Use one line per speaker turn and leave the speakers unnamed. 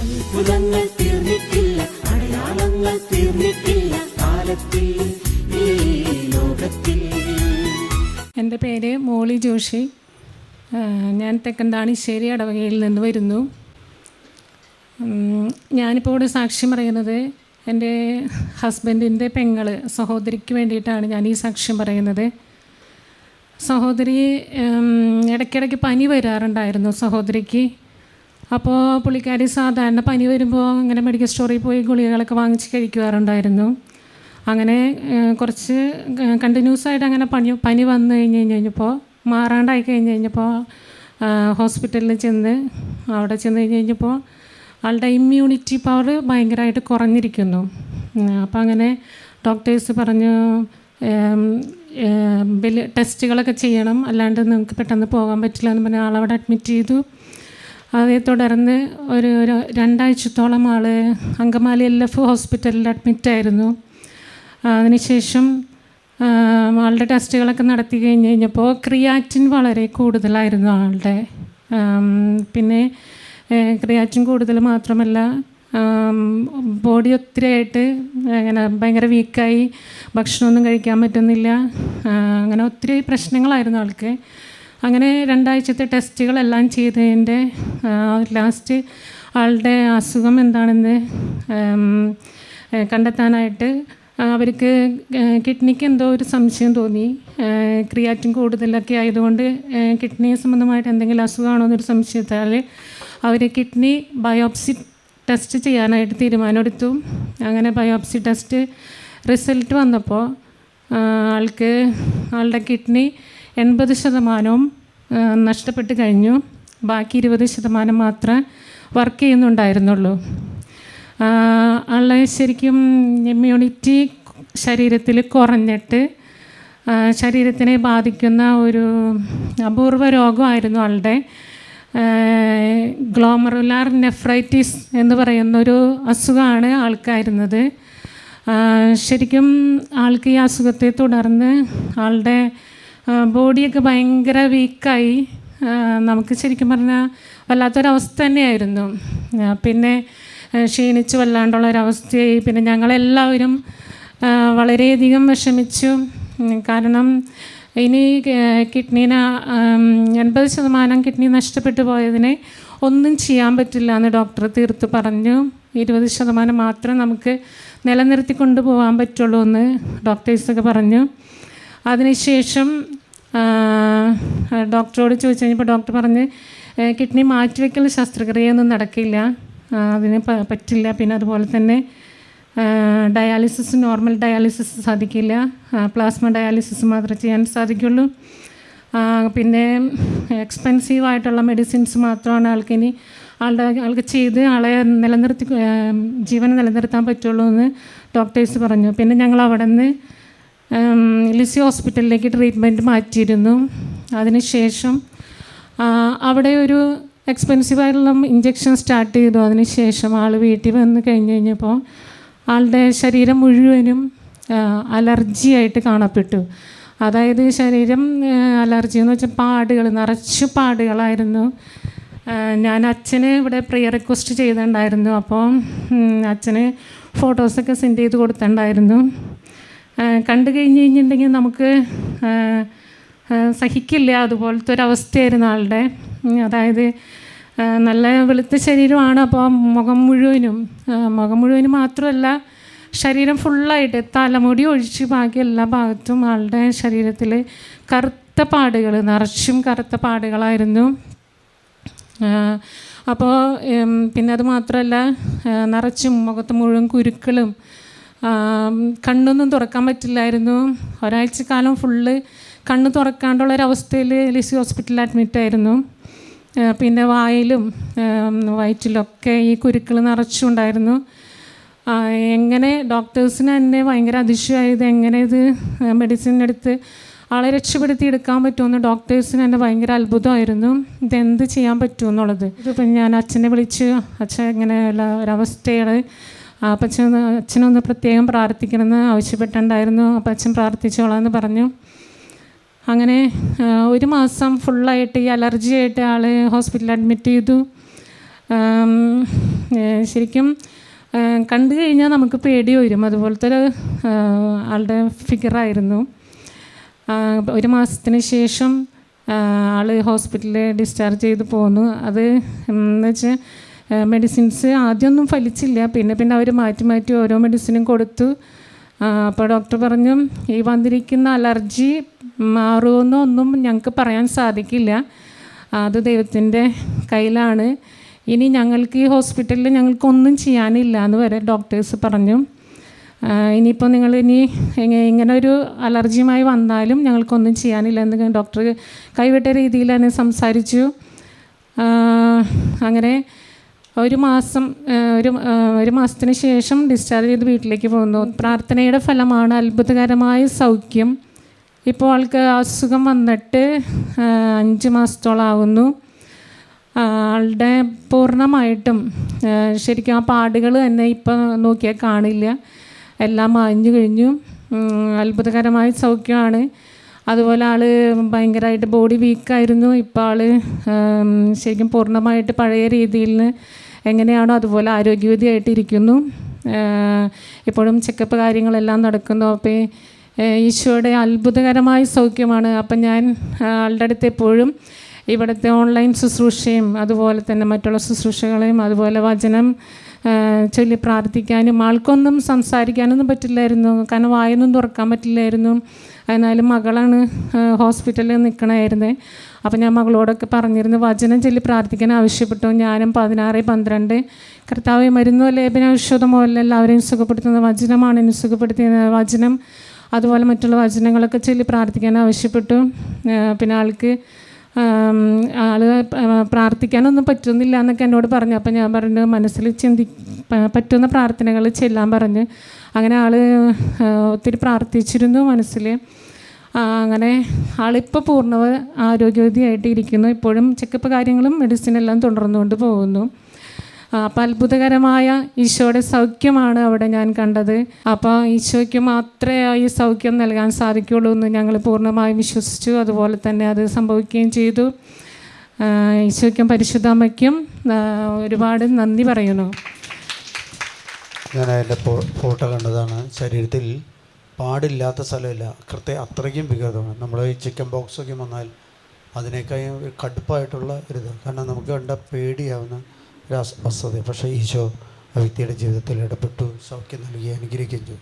അത്ഭുതങ്ങൾ തീർന്നിട്ടില്ല അടയാളങ്ങൾ തീർന്നിട്ടില്ല കാലത്തിൽ
എന്റെ പേര് മോളി ജോഷി. ഞാൻ തെക്കന്താണിശ്ശേരി അടവകയിൽ നിന്ന് വരുന്നു. ഞാനിപ്പോൾ ഇവിടെ സാക്ഷ്യം പറയുന്നത് എന്റെ ഹസ്ബൻഡിന്റെ പെങ്ങൾ സഹോദരിക്ക് വേണ്ടിയിട്ടാണ് ഞാൻ ഈ സാക്ഷ്യം പറയുന്നത്. സഹോദരി ഇടയ്ക്കിടയ്ക്ക് പനി വരാറുണ്ടായിരുന്നു സഹോദരിക്ക്. അപ്പോൾ പുള്ളിക്കാരി സാധാരണ പനി വരുമ്പോൾ അങ്ങനെ മെഡിക്കൽ സ്റ്റോറിൽ പോയി ഗുളികകളൊക്കെ വാങ്ങിച്ച് കഴിക്കുവാറുണ്ടായിരുന്നു. അങ്ങനെ കുറച്ച് കണ്ടിന്യൂസ് ആയിട്ട് അങ്ങനെ പനി പനി വന്നു കഴിഞ്ഞ് കഴിഞ്ഞപ്പോൾ മാറാണ്ടായി കഴിഞ്ഞ് കഴിഞ്ഞപ്പോൾ ഹോസ്പിറ്റലിൽ ചെന്ന് അവിടെ ചെന്ന് കഴിഞ്ഞ് കഴിഞ്ഞപ്പോൾ ആളുടെ ഇമ്മ്യൂണിറ്റി പവർ ഭയങ്കരമായിട്ട് കുറഞ്ഞിരിക്കുന്നു. അപ്പോൾ അങ്ങനെ ഡോക്ടേഴ്സ് പറഞ്ഞു വലിയ ടെസ്റ്റുകളൊക്കെ ചെയ്യണം. അല്ലാണ്ട് നിങ്ങൾക്ക് പെട്ടെന്ന് പോകാൻ പറ്റില്ല എന്ന് പറഞ്ഞാൽ ആളവിടെ അഡ്മിറ്റ് ചെയ്തു. അതേ തുടർന്ന് ഒരു ഒരു രണ്ടാഴ്ചത്തോളം ആൾ അങ്കമാലി എൽ എഫ് ഹോസ്പിറ്റലിൽ അഡ്മിറ്റായിരുന്നു അതിനുശേഷം ആളുടെ ടെസ്റ്റുകളൊക്കെ നടത്തി കഴിഞ്ഞ് കഴിഞ്ഞപ്പോൾ ക്രിയാറ്റിൻ വളരെ കൂടുതലായിരുന്നു ആളുടെ. പിന്നെ ക്രിയാറ്റിൻ കൂടുതൽ മാത്രമല്ല ബോഡി ഒത്തിരിയായിട്ട് അങ്ങനെ ഭയങ്കര വീക്കായി ഭക്ഷണമൊന്നും കഴിക്കാൻ പറ്റുന്നില്ല അങ്ങനെ ഒത്തിരി പ്രശ്നങ്ങളായിരുന്നു ആൾക്ക്. അങ്ങനെ രണ്ടാഴ്ചത്തെ ടെസ്റ്റുകളെല്ലാം ചെയ്തതിന്റെ ലാസ്റ്റ് ആളുടെ അസുഖം എന്താണെന്ന് കണ്ടെത്താനായിട്ട് അവർക്ക് കിഡ്നിക്ക് എന്തോ ഒരു സംശയം തോന്നി. ക്രിയാറ്റിൻ കൂടുതലൊക്കെ ആയതുകൊണ്ട് കിഡ്നി സംബന്ധമായിട്ട് എന്തെങ്കിലും അസുഖമാണോ എന്നൊരു സംശയത്താൽ അവർ കിഡ്നി ബയോപ്സി ടെസ്റ്റ് ചെയ്യാനായിട്ട് തീരുമാനമെടുത്തു. അങ്ങനെ ബയോപ്സി ടെസ്റ്റ് റിസൾട്ട് വന്നപ്പോൾ ആൾക്ക് ആളുടെ കിഡ്നി എൺപത് ശതമാനവും നഷ്ടപ്പെട്ട് കഴിഞ്ഞു. ബാക്കി ഇരുപത് ശതമാനം മാത്രമേ വർക്ക് ചെയ്യുന്നുണ്ടായിരുന്നുള്ളൂ. ആളെ ശരിക്കും ഇമ്മ്യൂണിറ്റി ശരീരത്തിൽ കുറഞ്ഞിട്ട് ശരീരത്തിനെ ബാധിക്കുന്ന ഒരു അപൂർവ രോഗമായിരുന്നു ആളുടെ ഗ്ലോമറുലാർ നെഫ്രൈറ്റിസ് എന്ന് പറയുന്നൊരു അസുഖമാണ് ആൾക്കായിരുന്നത് ശരിക്കും ആൾക്ക് ഈ അസുഖത്തെ തുടർന്ന് ആളുടെ ബോഡിയൊക്കെ ഭയങ്കര വീക്കായി. നമുക്ക് ശരിക്കും പറഞ്ഞാൽ വല്ലാത്തൊരവസ്ഥ തന്നെയായിരുന്നു. പിന്നെ ക്ഷീണിച്ചു ക്ഷീണിച്ച് വല്ലാണ്ടുള്ള ഒരവസ്ഥയായി പിന്നെ ഞങ്ങളെല്ലാവരും വളരെയധികം വിഷമിച്ചു. കാരണം ഇനി കിഡ്നീന എൺപത് ശതമാനം കിഡ്നി നഷ്ടപ്പെട്ടു പോയതിനെ ഒന്നും ചെയ്യാൻ പറ്റില്ല എന്ന് ഡോക്ടർ തീർത്ത് പറഞ്ഞു. ഇരുപത് ശതമാനം മാത്രം നമുക്ക് നിലനിർത്തി കൊണ്ടുപോകാൻ പറ്റുള്ളൂ എന്ന് ഡോക്ടേഴ്സൊക്കെ പറഞ്ഞു. അതിനുശേഷം ഡോക്ടറോട് ചോദിച്ചു കഴിഞ്ഞപ്പോൾ ഡോക്ടർ പറഞ്ഞ് കിഡ്നി മാറ്റിവെക്കൽ ശസ്ത്രക്രിയയൊന്നും നടക്കില്ല. അതിന് പറ്റില്ല. പിന്നെ അതുപോലെ തന്നെ ഡയാലിസിസ് നോർമൽ ഡയാലിസിസ് സാധിക്കില്ല. പ്ലാസ്മ ഡയാലിസിസ് മാത്രമേ ചെയ്യാൻ സാധിക്കുള്ളൂ. പിന്നെ എക്സ്പെൻസീവ് ആയിട്ടുള്ള മെഡിസിൻസ് മാത്രമാണ് ആൾക്കിനി ആളുടെ ആൾക്ക് ചെയ്ത് ആളെ നിലനിർത്തി ജീവനെ നിലനിർത്താൻ പറ്റുള്ളൂ എന്ന് ഡോക്ടേഴ്സ് പറഞ്ഞു. പിന്നെ ഞങ്ങൾ അവിടെ നിന്ന് ലിസി ഹോസ്പിറ്റലിലേക്ക് ട്രീറ്റ്മെന്റ് മാറ്റിയിരുന്നു. അതിനുശേഷം അവിടെ ഒരു എക്സ്പെൻസീവായിട്ടുള്ള ഇഞ്ചക്ഷൻ സ്റ്റാർട്ട് ചെയ്തു. അതിനുശേഷം ആൾ വീട്ടിൽ വന്ന് കഴിഞ്ഞ് കഴിഞ്ഞപ്പോൾ ആളുടെ ശരീരം മുഴുവനും അലർജി ആയിട്ട് കാണപ്പെട്ടു. അതായത് ശരീരം അലർജി എന്ന് വെച്ചാൽ പാടുകൾ നിറച്ച് പാടുകളായിരുന്നു. ഞാൻ അച്ഛന് ഇവിടെ പ്രിയർ റിക്വസ്റ്റ് ചെയ്തിട്ടുണ്ടായിരുന്നു. അപ്പോൾ അച്ഛന് ഫോട്ടോസൊക്കെ സെൻഡ് ചെയ്ത് കൊടുത്തിട്ടുണ്ടായിരുന്നു. കണ്ടു കഴിഞ്ഞ് കഴിഞ്ഞിട്ടുണ്ടെങ്കിൽ നമുക്ക് സഹിക്കില്ല അതുപോലത്തെ ഒരു അവസ്ഥയായിരുന്നു ആളുടെ. അതായത് നല്ല വെളുത്ത ശരീരമാണ് അപ്പോൾ മുഖം മുഴുവനും മുഖം മുഴുവനും മാത്രമല്ല ശരീരം ഫുള്ളായിട്ട് തലമുടി ഒഴിച്ച് ബാക്കി എല്ലാ ഭാഗത്തും ആളുടെ ശരീരത്തിൽ കറുത്ത പാടുകൾ നിറച്ചും കറുത്ത പാടുകളായിരുന്നു. അപ്പോൾ പിന്നെ അത് മാത്രമല്ല നിറച്ചും മുഖത്ത് മുഴുവൻ കുരുക്കളും കണ്ണൊന്നും തുറക്കാൻ പറ്റില്ലായിരുന്നു. ഒരാഴ്ച കാലം ഫുള്ള് കണ്ണ് തുറക്കാണ്ടുള്ള ഒരവസ്ഥയിൽ ലിസി ഹോസ്പിറ്റലിൽ അഡ്മിറ്റായിരുന്നു പിന്നെ വായിലും വയറ്റിലൊക്കെ ഈ കുരുക്കൾ നിറച്ചുണ്ടായിരുന്നു. എങ്ങനെ ഡോക്ടേഴ്സിന് തന്നെ ഭയങ്കര അതിശയമായത് എങ്ങനെ ഇത് മെഡിസിൻ എടുത്ത് ആളെ രക്ഷപ്പെടുത്തി എടുക്കാൻ പറ്റുമെന്ന് ഡോക്ടേഴ്സിന് തന്നെ ഭയങ്കര അത്ഭുതമായിരുന്നു. ഇതെന്ത് ചെയ്യാൻ പറ്റുമെന്നുള്ളത്. ഇതിപ്പം ഞാൻ അച്ഛനെ വിളിച്ച് അച്ഛൻ ഇങ്ങനെ ഉള്ള ഒരവസ്ഥയാണ്. അപ്പം അച്ഛൻ അച്ഛനൊന്ന് പ്രത്യേകം പ്രാർത്ഥിക്കണമെന്ന് ആവശ്യപ്പെട്ടിട്ടുണ്ടായിരുന്നു. അപ്പം അച്ഛൻ പ്രാർത്ഥിച്ചോളാമെന്ന് പറഞ്ഞു. അങ്ങനെ ഒരു മാസം ഫുള്ളായിട്ട് ഈ അലർജി ആയിട്ട് ആൾ ഹോസ്പിറ്റലിൽ അഡ്മിറ്റ് ചെയ്തു ശരിക്കും കണ്ടു കഴിഞ്ഞാൽ നമുക്ക് പേടി വരും. അതുപോലത്തെ ഒരു ആളുടെ ഫിഗറായിരുന്നു ഒരു മാസത്തിന് ശേഷം ആൾ ഹോസ്പിറ്റലിൽ ഡിസ്ചാർജ് ചെയ്ത് പോന്നു. അത് എന്ന് വെച്ചാൽ മെഡിസിൻസ് ആദ്യമൊന്നും ഫലിച്ചില്ല. പിന്നെ പിന്നെ അവർ മാറ്റി മാറ്റി ഓരോ മെഡിസിനും കൊടുത്തു. അപ്പോൾ ഡോക്ടർ പറഞ്ഞു ഈ വന്നിരിക്കുന്ന അലർജി മാറുമെന്നോ ഒന്നും ഞങ്ങൾക്ക് പറയാൻ സാധിക്കില്ല. അത് ദൈവത്തിന്റെ കയ്യിലാണ്. ഇനി ഞങ്ങൾക്ക് ഈ ഹോസ്പിറ്റലിൽ ഞങ്ങൾക്കൊന്നും ചെയ്യാനില്ല എന്ന് വരെ ഡോക്ടേഴ്സ് പറഞ്ഞു. ഇനിയിപ്പോൾ നിങ്ങൾ ഇനി ഇങ്ങനെ ഒരു അലർജിയുമായി വന്നാലും ഞങ്ങൾക്കൊന്നും ചെയ്യാനില്ല എന്ന് ഡോക്ടർ കൈവിട്ട രീതിയിൽ തന്നെ സംസാരിച്ചു അങ്ങനെ ഒരു മാസം ഒരു ഒരു മാസത്തിന് ശേഷം ഡിസ്ചാർജ് ചെയ്ത് വീട്ടിലേക്ക് പോകുന്നു. പ്രാർത്ഥനയുടെ ഫലമാണ് അത്ഭുതകരമായ സൗഖ്യം. ഇപ്പോൾ ആൾക്ക് അസുഖം വന്നിട്ട് അഞ്ച് മാസത്തോളം ആകുന്നു ആളുടെ പൂർണമായിട്ടും ശരിക്കും ആ പാടുകൾ തന്നെ ഇപ്പം നോക്കിയാൽ കാണില്ല. എല്ലാം മാഞ്ഞു കഴിഞ്ഞു. അത്ഭുതകരമായ സൗഖ്യമാണ്. അതുപോലെ ആൾ ഭയങ്കരമായിട്ട് ബോഡി വീക്കായിരുന്നു. ഇപ്പോൾ ആൾ ശരിക്കും പൂർണമായിട്ട് പഴയ രീതിയിൽ എങ്ങനെയാണോ അതുപോലെ ആരോഗ്യവതിയായിട്ട് ഇരിക്കുന്നു ഇപ്പോഴും ചെക്കപ്പ് കാര്യങ്ങളെല്ലാം നടക്കുന്നു. അപ്പോൾ ഈശോയുടെ അത്ഭുതകരമായ സൗഖ്യമാണ്. അപ്പം ഞാൻ ആളുടെ അടുത്ത് എപ്പോഴും ഇവിടുത്തെ ഓൺലൈൻ ശുശ്രൂഷയും അതുപോലെ തന്നെ മറ്റുള്ള ശുശ്രൂഷകളെയും അതുപോലെ വചനം ചൊല്ലി പ്രാർത്ഥിക്കാനും ആൾക്കൊന്നും സംസാരിക്കാനൊന്നും പറ്റില്ലായിരുന്നു. കാരണം വായൊന്നും തുറക്കാൻ പറ്റില്ലായിരുന്നു. എന്നാലും മകളാണ് ഹോസ്പിറ്റലിൽ നിൽക്കണമായിരുന്നേ അപ്പം ഞാൻ മകളോടൊക്കെ പറഞ്ഞിരുന്നു വചനം ചൊല്ലി പ്രാർത്ഥിക്കാൻ ആവശ്യപ്പെട്ടു. ഞാനും പതിനാറ് പന്ത്രണ്ട്. കർത്താവ് മരുന്നോ ലേപന ഔഷധം പോലെ എല്ലാവരെയും സുഖപ്പെടുത്തുന്ന വചനമാണ് എന്നെ സുഖപ്പെടുത്തിയത്. വചനം അതുപോലെ മറ്റുള്ള വചനങ്ങളൊക്കെ ചൊല്ലി പ്രാർത്ഥിക്കാൻ ആവശ്യപ്പെട്ടു. പിന്നെ ആൾക്ക് ആം, ആൾ പ- പ്രാർത്ഥിക്കാനൊന്നും പറ്റുന്നില്ല എന്നൊക്കെ എന്നോട് പറഞ്ഞു. അപ്പം ഞാൻ പറഞ്ഞു മനസ്സിൽ ചിന്തി പറ്റുന്ന പ്രാർത്ഥനകൾ ചെല്ലാൻ പറഞ്ഞ്. അങ്ങനെ ആൾ ഒത്തിരി പ്രാർത്ഥിച്ചിരുന്നു മനസ്സിൽ അങ്ങനെ ആളിപ്പോൾ പൂർണ ആരോഗ്യവതിയായിട്ട് ഇരിക്കുന്നു ഇപ്പോഴും ചെക്കപ്പ് കാര്യങ്ങളും മെഡിസിൻ എല്ലാം തുടർന്നുകൊണ്ട് പോകുന്നു. അപ്പോൾ അത്ഭുതകരമായ ഈശോയുടെ സൗഖ്യമാണ് അവിടെ ഞാൻ കണ്ടത്. അപ്പോൾ ഈശോയ്ക്ക് മാത്രമേ ഈ സൗഖ്യം നൽകാൻ സാധിക്കുകയുള്ളൂ എന്ന് ഞങ്ങൾ പൂർണമായും വിശ്വസിച്ചു. അതുപോലെ തന്നെ അത് സംഭവിക്കുകയും ചെയ്തു. ഈശോയ്ക്കും പരിശുദ്ധമ്മയ്ക്കും ഒരുപാട് നന്ദി പറയുന്നു.
ഞാൻ അതിന്റെ ഫോട്ടോ കണ്ടതാണ്. ശരീരത്തിൽ പാടില്ലാത്ത സ്ഥലമില്ല. കൃത്യ അത്രയ്ക്കും വികൃതമാണ്. നമ്മൾ ഈ ചിക്കൻ ബോക്സൊക്കെ വന്നാൽ അതിനേക്കാൾ കടുപ്പായിട്ടുള്ള ഒരിത്. കാരണം നമുക്ക് കണ്ട പേടിയാവുന്ന അസ് പക്ഷേ ഈശോ ആ വ്യക്തിയുടെ ജീവിതത്തിൽ ഇടപെട്ടു സൗഖ്യം നൽകി അനുഗ്രഹിക്കുകയും ചെയ്തു.